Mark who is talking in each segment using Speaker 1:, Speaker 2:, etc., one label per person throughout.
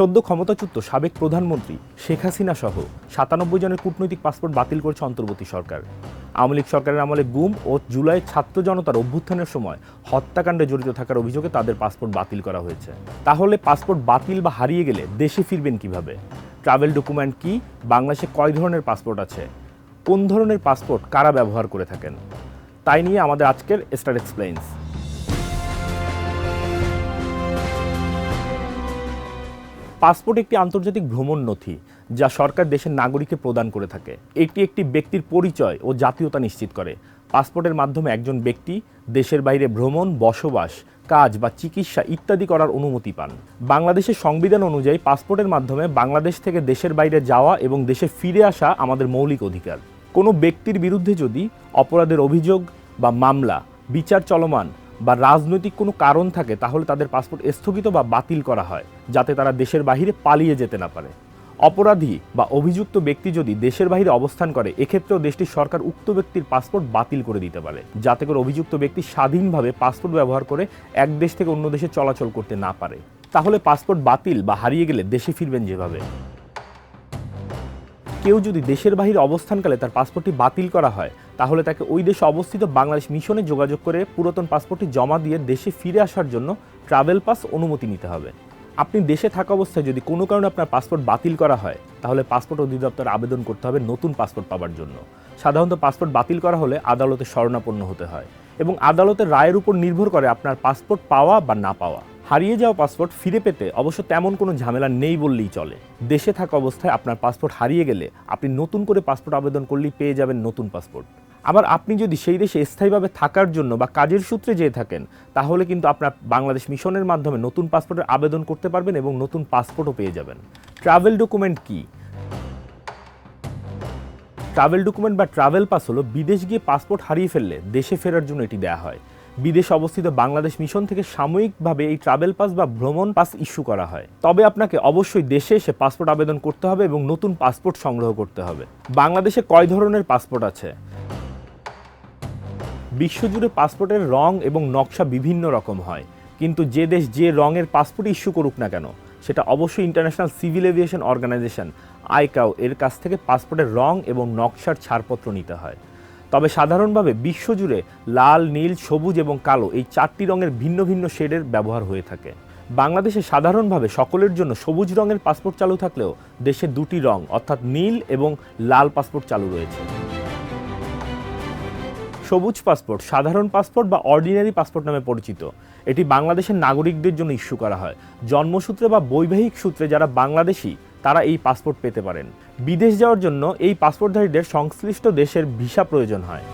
Speaker 1: সদ্য ক্ষমতাচ্যুত সাবেক প্রধানমন্ত্রী শেখ হাসিনা সহ সাতানব্বই জনের কূটনৈতিক পাসপোর্ট বাতিল করেছে অন্তর্বর্তী সরকার। আওয়ামী লীগ সরকারের আমলে গুম ও জুলাই ছাত্র জনতার অভ্যুত্থানের সময় হত্যাকাণ্ডে জড়িত থাকার অভিযোগে তাদের পাসপোর্ট বাতিল করা হয়েছে। তাহলে পাসপোর্ট বাতিল বা হারিয়ে গেলে দেশে ফিরবেন কীভাবে? ট্রাভেল ডকুমেন্ট কি? বাংলাদেশে কয় ধরনের পাসপোর্ট আছে? কোন ধরনের পাসপোর্ট কারা ব্যবহার করে থাকেন? তাই নিয়ে আমাদের আজকের স্টার এক্সপ্লেইনস। পাসপোর্ট একটি আন্তর্জাতিক ভ্রমণ নথি, যা সরকার দেশের নাগরিককে প্রদান করে থাকে। এটি একটি ব্যক্তির পরিচয় ও জাতীয়তা নিশ্চিত করে। পাসপোর্টের মাধ্যমে একজন ব্যক্তি দেশের বাইরে ভ্রমণ, বসবাস, কাজ বা চিকিৎসা ইত্যাদি করার অনুমতি পান। বাংলাদেশের সংবিধান অনুযায়ী পাসপোর্টের মাধ্যমে বাংলাদেশ থেকে দেশের বাইরে যাওয়া এবং দেশে ফিরে আসা আমাদের মৌলিক অধিকার। কোনো ব্যক্তির বিরুদ্ধে যদি অপরাধের অভিযোগ বা মামলা, বিচার চলমান বা রাজনৈতিক কোনো কারণ থাকে, তাহলে তাদের পাসপোর্ট স্থগিত বা বাতিল করা হয়, যাতে তারা দেশের বাহিরে পালিয়ে যেতে না পারে। অপরাধী বা অভিযুক্ত ব্যক্তি যদি দেশের বাইরে অবস্থান করে, এক্ষেত্রেও দেশটির সরকার উক্ত ব্যক্তির পাসপোর্ট বাতিল করে দিতে পারে, যাতে করে অভিযুক্ত ব্যক্তি স্বাধীনভাবে পাসপোর্ট ব্যবহার করে এক দেশ থেকে অন্য দেশে চলাচল করতে না পারে। তাহলে পাসপোর্ট বাতিল বা হারিয়ে গেলে দেশে ফিরবেন যেভাবে। কেউ যদি দেশের বাহিরে অবস্থানকালে তার পাসপোর্টটি বাতিল করা হয় তাহলে তাকে ওই দেশে অবস্থিত বাংলাদেশ মিশনে যোগাযোগ করে পুরাতন পাসপোর্টটি জমা দিয়ে দেশে ফিরে আসার জন্য ট্রাভেল পাস অনুমতি নিতে হবে। আপনি দেশে থাকা অবস্থায় যদি কোনো কারণে আপনার পাসপোর্ট বাতিল করা হয়, তাহলে পাসপোর্ট অধিদপ্তর আবেদন করতে হবে নতুন পাসপোর্ট পাওয়ার জন্য। সাধারণত পাসপোর্ট বাতিল করা হলে আদালতে শরণাপন্ন হতে হয় এবং আদালতের রায়ের উপর নির্ভর করে আপনার পাসপোর্ট পাওয়া বা না পাওয়া। হারিয়ে যাওয়া পাসপোর্ট ফিরে পেতে অবশ্য তেমন কোনো ঝামেলা নেই বললেই চলে। দেশে থাকা অবস্থায় আপনার পাসপোর্ট হারিয়ে গেলে আপনি নতুন করে পাসপোর্ট আবেদন করলেই পেয়ে যাবেন নতুন পাসপোর্ট। আবার আপনি যদি সেই দেশে স্থায়ীভাবে থাকার জন্য বা কাজের সূত্রে যেয়ে থাকেন, তাহলে কিন্তু আপনার বাংলাদেশ মিশনের মাধ্যমে নতুন পাসপোর্টের আবেদন করতে পারবেন এবং নতুন পাসপোর্টও পেয়ে যাবেন। ট্রাভেল ডকুমেন্ট কি? ট্রাভেল ডকুমেন্ট বা ট্রাভেল পাস হলো বিদেশ গিয়ে পাসপোর্ট হারিয়ে ফেললে দেশে ফেরার জন্য এটি দেওয়া হয়। বিদেশে অবস্থিত বাংলাদেশ মিশন থেকে সাময়িকভাবে এই ট্রাভেল পাস বা ভ্রমণ পাস ইস্যু করা হয়। তবে আপনাকে অবশ্যই দেশে এসে পাসপোর্ট আবেদন করতে হবে এবং নতুন পাসপোর্ট সংগ্রহ করতে হবে। বাংলাদেশে কয় ধরনের পাসপোর্ট আছে? বিশ্বজুড়ে পাসপোর্টের রং এবং নকশা বিভিন্ন রকম হয়। কিন্তু যে দেশ যে রঙের পাসপোর্ট ইস্যু করুক না কেন, সেটা অবশ্যই International Civil Aviation Organization ICAO, এর কাছ থেকে পাসপোর্টের রং এবং নকশার ছাড়পত্র নিতে হয়। তবে সাধারণভাবে বিশ্বজুড়ে লাল, নীল, সবুজ এবং কালো এই চারটি রঙের ভিন্ন ভিন্ন শেডের ব্যবহার হয়ে থাকে। বাংলাদেশে সাধারণভাবে সকলের জন্য সবুজ রঙের পাসপোর্ট চালু থাকলেও দেশে দুটি রং, অর্থাৎ নীল এবং লাল পাসপোর্ট চালু রয়েছে। সবুজ পাসপোর্ট, সাধারণ পাসপোর্ট বা অর্ডিনারি পাসপোর্ট নামে পরিচিত। এটি বাংলাদেশের নাগরিকদের জন্য ইস্যু করা হয়। জন্মসূত্রে বা বৈবাহিক সূত্রে যারা বাংলাদেশি, তারা এই পাসপোর্ট পেতে পারেন। বিদেশ যাওয়ার জন্য এই পাসপোর্টধারীদের সংশ্লিষ্ট দেশের ভিসা প্রয়োজন হয়।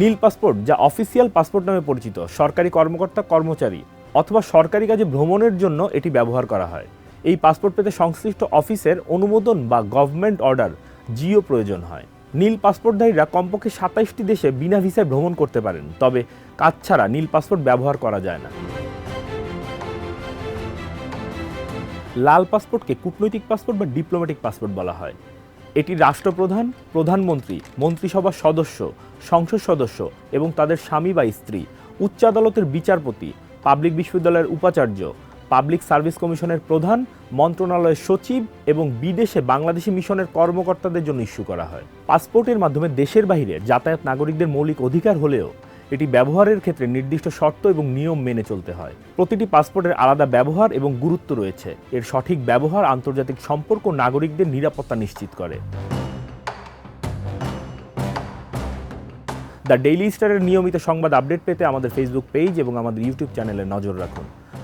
Speaker 1: নীল পাসপোর্ট, যা অফিসিয়াল পাসপোর্ট নামে পরিচিত, সরকারি কর্মকর্তা, কর্মচারী অথবা সরকারি কাজে ভ্রমণের জন্য এটি ব্যবহার করা হয়। এই পাসপোর্ট পেতে সংশ্লিষ্ট অফিসের অনুমোদন বা গভর্নমেন্ট অর্ডার জিও প্রয়োজন হয়। নীল পাসপোর্টধারীরা কমপক্ষে সাতাইশটি দেশে বিনা ভিসায় ভ্রমণ করতে পারেন, তবে কাজ ছাড়া নীল পাসপোর্ট ব্যবহার করা যায় না। লাল পাসপোর্টকে কূটনৈতিক পাসপোর্ট বা ডিপ্লোম্যাটিক পাসপোর্ট বলা হয়। এটি রাষ্ট্রপ্রধান, প্রধানমন্ত্রী, মন্ত্রিসভার সদস্য, সংসদ সদস্য এবং তাদের স্বামী বা স্ত্রী, উচ্চ আদালতের বিচারপতি, পাবলিক বিশ্ববিদ্যালয়ের উপাচার্য পাবলিক সার্ভিস কমিশনের প্রধান, মন্ত্রণালয়ের সচিব এবং বিদেশে বাংলাদেশি মিশনের কর্মকর্তাদের জন্য ইস্যু করা হয়। পাসপোর্টের মাধ্যমে দেশের বাইরে যাতায়াত নাগরিকদের মৌলিক অধিকার হলেও এটি ব্যবহারের ক্ষেত্রে নির্দিষ্ট শর্ত এবং নিয়ম মেনে চলতে হয়। প্রতিটি পাসপোর্টের আলাদা ব্যবহার এবং গুরুত্ব রয়েছে। এর সঠিক ব্যবহার আন্তর্জাতিক সম্পর্ক নাগরিকদের নিরাপত্তা নিশ্চিত করে। দ্য ডেইলি স্টারের নিয়মিত সংবাদ আপডেট পেতে আমাদের ফেসবুক পেজ এবং আমাদের ইউটিউব চ্যানেলে নজর রাখুন।